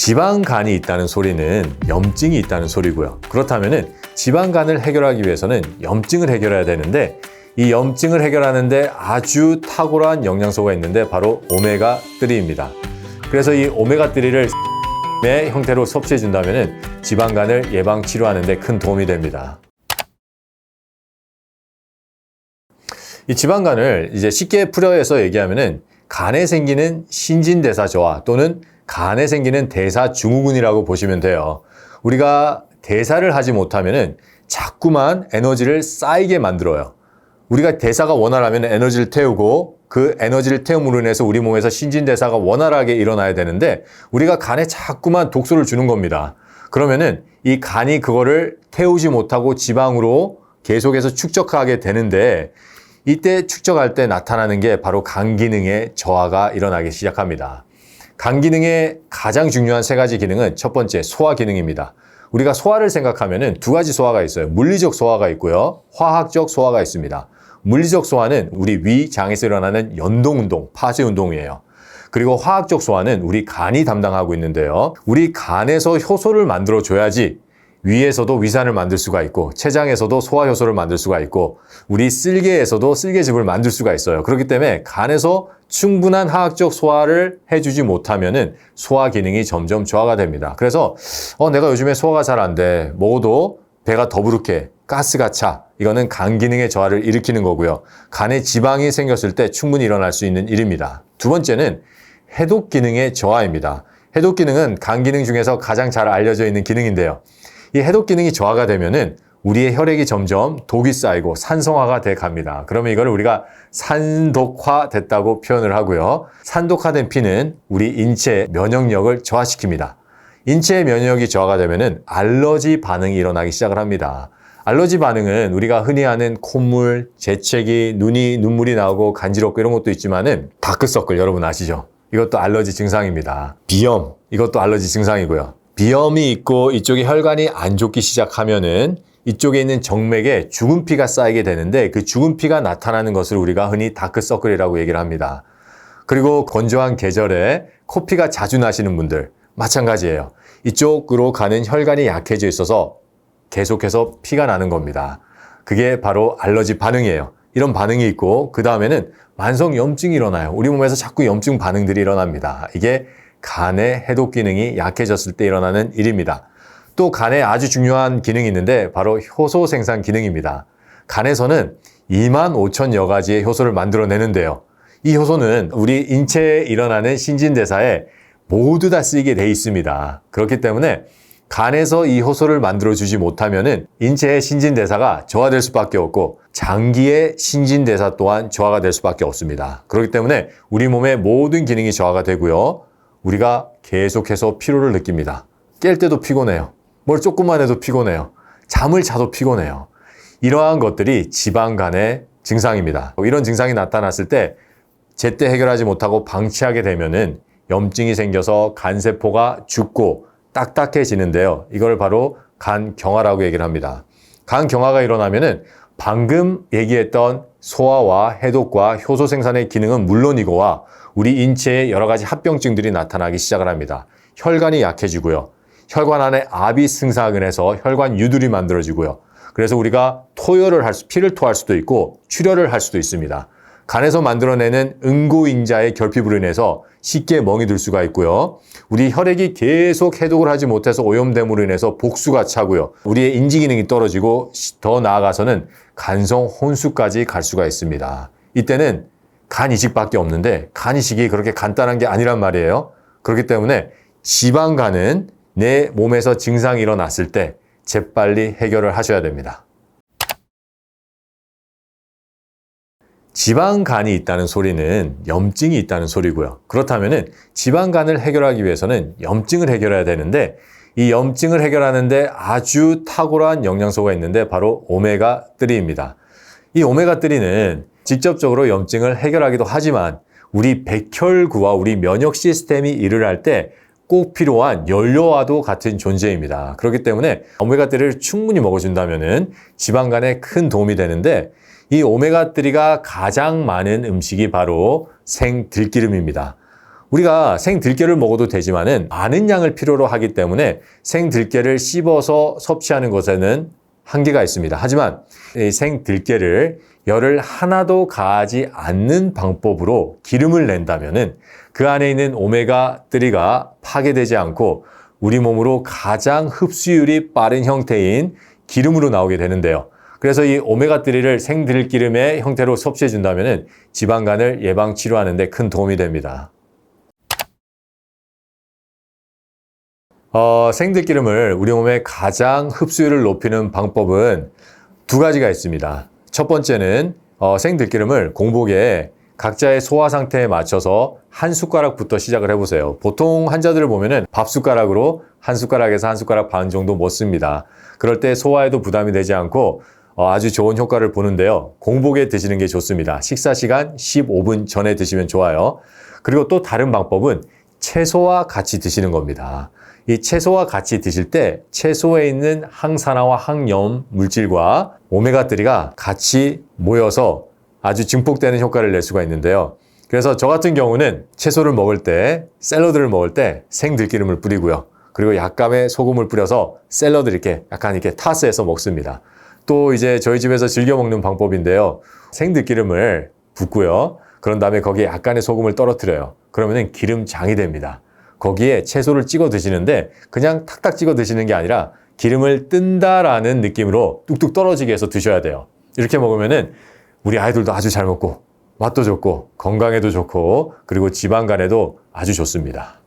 지방간이 있다는 소리는 염증이 있다는 소리고요. 그렇다면은 지방간을 해결하기 위해서는 염증을 해결해야 되는데 이 염증을 해결하는데 아주 탁월한 영양소가 있는데 바로 오메가3입니다. 그래서 이 오메가3를 의 형태로 섭취해 준다면은 지방간을 예방 치료하는데 큰 도움이 됩니다. 이 지방간을 이제 쉽게 풀어서 얘기하면은 간에 생기는 신진대사 저하 또는 간에 생기는 대사 증후군이라고 보시면 돼요. 우리가 대사를 하지 못하면은 자꾸만 에너지를 쌓이게 만들어요. 우리가 대사가 원활하면 에너지를 태우고 그 에너지를 태움으로 인해서 우리 몸에서 신진대사가 원활하게 일어나야 되는데 우리가 간에 자꾸만 독소를 주는 겁니다. 그러면은 이 간이 그거를 태우지 못하고 지방으로 계속해서 축적하게 되는데 이때 축적할 때 나타나는 게 바로 간 기능의 저하가 일어나기 시작합니다. 간 기능의 가장 중요한 세 가지 기능은 첫 번째 소화 기능입니다. 우리가 소화를 생각하면은 두 가지 소화가 있어요. 물리적 소화가 있고요. 화학적 소화가 있습니다. 물리적 소화는 우리 위, 장에서 일어나는 연동 운동, 파쇄 운동이에요. 그리고 화학적 소화는 우리 간이 담당하고 있는데요. 우리 간에서 효소를 만들어 줘야지 위에서도 위산을 만들 수가 있고 췌장에서도 소화 효소를 만들 수가 있고 우리 쓸개에서도 쓸개즙을 만들 수가 있어요. 그렇기 때문에 간에서 충분한 화학적 소화를 해주지 못하면은 소화 기능이 점점 저하가 됩니다. 그래서 어 내가 요즘에 소화가 잘 안 돼. 먹어도 배가 더부룩해. 가스가 차. 이거는 간 기능의 저하를 일으키는 거고요. 간에 지방이 생겼을 때 충분히 일어날 수 있는 일입니다. 두 번째는 해독 기능의 저하입니다. 해독 기능은 간 기능 중에서 가장 잘 알려져 있는 기능인데요. 이 해독 기능이 저하가 되면은 우리의 혈액이 점점 독이 쌓이고 산성화가 돼 갑니다. 그러면 이거를 우리가 산독화 됐다고 표현을 하고요. 산독화된 피는 우리 인체 면역력을 저하시킵니다. 인체의 면역력이 저하가 되면은 알러지 반응이 일어나기 시작을 합니다. 알러지 반응은 우리가 흔히 아는 콧물, 재채기, 눈이 눈물이 나오고 간지럽고 이런 것도 있지만은 다크서클 여러분 아시죠? 이것도 알러지 증상입니다. 비염 이것도 알러지 증상이고요. 비염이 있고 이쪽에 혈관이 안 좋기 시작하면은 이쪽에 있는 정맥에 죽은 피가 쌓이게 되는데 그 죽은 피가 나타나는 것을 우리가 흔히 다크서클이라고 얘기를 합니다. 그리고 건조한 계절에 코피가 자주 나시는 분들 마찬가지예요. 이쪽으로 가는 혈관이 약해져 있어서 계속해서 피가 나는 겁니다. 그게 바로 알러지 반응이에요. 이런 반응이 있고 그 다음에는 만성 염증이 일어나요. 우리 몸에서 자꾸 염증 반응들이 일어납니다. 이게 간의 해독 기능이 약해졌을 때 일어나는 일입니다. 또 간에 아주 중요한 기능이 있는데 바로 효소 생산 기능입니다. 간에서는 2만 5천여 가지의 효소를 만들어내는데요. 이 효소는 우리 인체에 일어나는 신진대사에 모두 다 쓰이게 돼 있습니다. 그렇기 때문에 간에서 이 효소를 만들어주지 못하면은 인체의 신진대사가 저하될 수밖에 없고 장기의 신진대사 또한 저하가 될 수밖에 없습니다. 그렇기 때문에 우리 몸의 모든 기능이 저하가 되고요. 우리가 계속해서 피로를 느낍니다. 깰 때도 피곤해요. 뭘 조금만 해도 피곤해요. 잠을 자도 피곤해요. 이러한 것들이 지방간의 증상입니다. 이런 증상이 나타났을 때 제때 해결하지 못하고 방치하게 되면은 염증이 생겨서 간세포가 죽고 딱딱해지는데요. 이걸 바로 간경화라고 얘기를 합니다. 간경화가 일어나면은 방금 얘기했던 소화와 해독과 효소 생산의 기능은 물론이고와 우리 인체에 여러 가지 합병증들이 나타나기 시작을 합니다. 혈관이 약해지고요. 혈관 안에 압이 승상을 해서 혈관 유들이 만들어지고요. 그래서 우리가 토혈을 할 수, 피를 토할 수도 있고 출혈을 할 수도 있습니다. 간에서 만들어내는 응고인자의 결핍으로 인해서 쉽게 멍이 들 수가 있고요. 우리 혈액이 계속 해독을 하지 못해서 오염됨으로 인해서 복수가 차고요. 우리의 인지 기능이 떨어지고 더 나아가서는 간성 혼수까지 갈 수가 있습니다. 이때는 간 이식밖에 없는데 간 이식이 그렇게 간단한 게 아니란 말이에요. 그렇기 때문에 지방간은 내 몸에서 증상이 일어났을 때 재빨리 해결을 하셔야 됩니다. 지방간이 있다는 소리는 염증이 있다는 소리고요. 그렇다면은 지방간을 해결하기 위해서는 염증을 해결해야 되는데 이 염증을 해결하는데 아주 탁월한 영양소가 있는데 바로 오메가3입니다. 이 오메가3는 직접적으로 염증을 해결하기도 하지만 우리 백혈구와 우리 면역 시스템이 일을 할 때 꼭 필요한 연료와도 같은 존재입니다. 그렇기 때문에 오메가3를 충분히 먹어준다면 지방 간에 큰 도움이 되는데 이 오메가3가 가장 많은 음식이 바로 생들기름입니다. 우리가 생들깨를 먹어도 되지만은 많은 양을 필요로 하기 때문에 생들깨를 씹어서 섭취하는 것에는 한계가 있습니다. 하지만 이 생들깨를 열을 하나도 가하지 않는 방법으로 기름을 낸다면은 그 안에 있는 오메가3가 파괴되지 않고 우리 몸으로 가장 흡수율이 빠른 형태인 기름으로 나오게 되는데요. 그래서 이 오메가3를 생들기름의 형태로 섭취해 준다면 지방간을 예방 치료하는 데 큰 도움이 됩니다. 어, 생들기름을 우리 몸의 가장 흡수율을 높이는 방법은 두 가지가 있습니다. 첫 번째는 어, 생들기름을 공복에 각자의 소화 상태에 맞춰서 한 숟가락부터 시작을 해보세요. 보통 환자들을 보면은 밥 숟가락으로 한 숟가락에서 한 숟가락 반 정도 먹습니다. 그럴 때 소화에도 부담이 되지 않고 어, 아주 좋은 효과를 보는데요. 공복에 드시는 게 좋습니다. 식사 시간 15분 전에 드시면 좋아요. 그리고 또 다른 방법은 채소와 같이 드시는 겁니다. 이 채소와 같이 드실 때 채소에 있는 항산화와 항염 물질과 오메가3가 같이 모여서 아주 증폭되는 효과를 낼 수가 있는데요. 그래서 저 같은 경우는 채소를 먹을 때, 샐러드를 먹을 때 생들기름을 뿌리고요. 그리고 약간의 소금을 뿌려서 샐러드 이렇게 약간 이렇게 타스해서 먹습니다. 또 이제 저희 집에서 즐겨 먹는 방법인데요. 생들기름을 붓고요. 그런 다음에 거기에 약간의 소금을 떨어뜨려요. 그러면은 기름장이 됩니다. 거기에 채소를 찍어 드시는데 그냥 탁탁 찍어 드시는 게 아니라 기름을 뜬다라는 느낌으로 뚝뚝 떨어지게 해서 드셔야 돼요. 이렇게 먹으면은 우리 아이들도 아주 잘 먹고 맛도 좋고 건강에도 좋고 그리고 지방간에도 아주 좋습니다.